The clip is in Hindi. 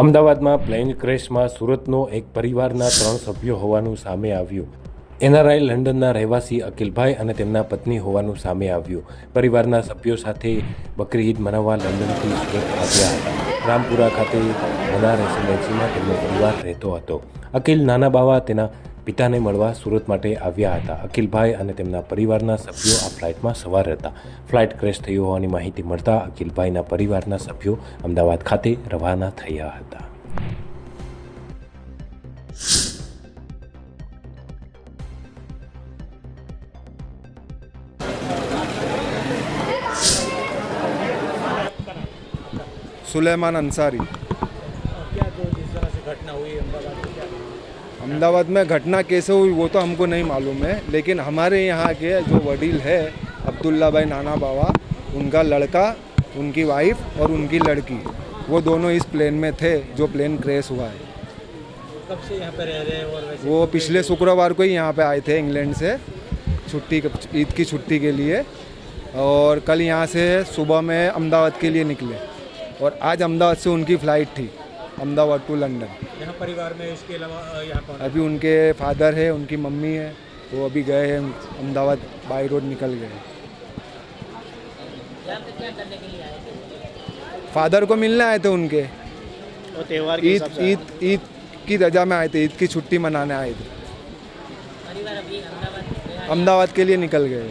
અમદાવાદમાં પ્લેન ક્રેશમાં સુરતનો એક પરિવારના ત્રણ સભ્યો હોવાનું સામે આવ્યું. એનઆરઆઈ લંડનના રહેવાસી અકિલભાઈ અને તેમના પત્ની હોવાનું સામે આવ્યું. પરિવારના સભ્યો સાથે બકરી ઈદ મનાવવા લંડનથી સુરત આવ્યા. રામપુરા ખાતે મના રેસિડેન્સીમાં તેમનો પરિવાર રહેતો હતો. અકિલ નાના બાવા તેના પિતાને મળવા સુરત માટે આવ્યા હતા અકિલભાઈ અને તેમના પરિવારના સભ્યો આ ફ્લાઇટમાં સવાર હતા ફ્લાઇટ ક્રેશ થયું હોવાની માહિતી મળતા અકિલભાઈના પરિવારના સભ્યો અમદાવાદ ખાતે રવાના થયા હતા सुलेमान अंसारी क्या जो जिस तरह से घटना हुई अहमदाबाद में क्या अहमदाबाद में घटना कैसे हुई वो तो हमको नहीं मालूम है लेकिन हमारे यहाँ के जो वडील है अब्दुल्ला भाई नाना बाबा उनका लड़का उनकी वाइफ और उनकी लड़की वो दोनों इस प्लेन में थे जो प्लेन क्रैश हुआ है। कब से यहाँ पे रह रहे हैं और वो पिछले शुक्रवार को ही यहाँ पे आए थे इंग्लैंड से छुट्टी ईद की छुट्टी के लिए और कल यहाँ से सुबह में अहमदाबाद के लिए निकले और आज अहमदाबाद से उनकी फ़्लाइट थी। Ahmedabad to London. यहाँ परिवार में इसके अलावा यहाँ कौन अभी उनके फादर है उनकी मम्मी है वो अभी गए हैं अहमदाबाद बाई रोड निकल गए। फादर को मिलने आए थे उनके। त्योहार ईद ईद ईद की रजा में आए थे ईद की छुट्टी मनाने आए थे। अहमदाबाद के लिए निकल गए।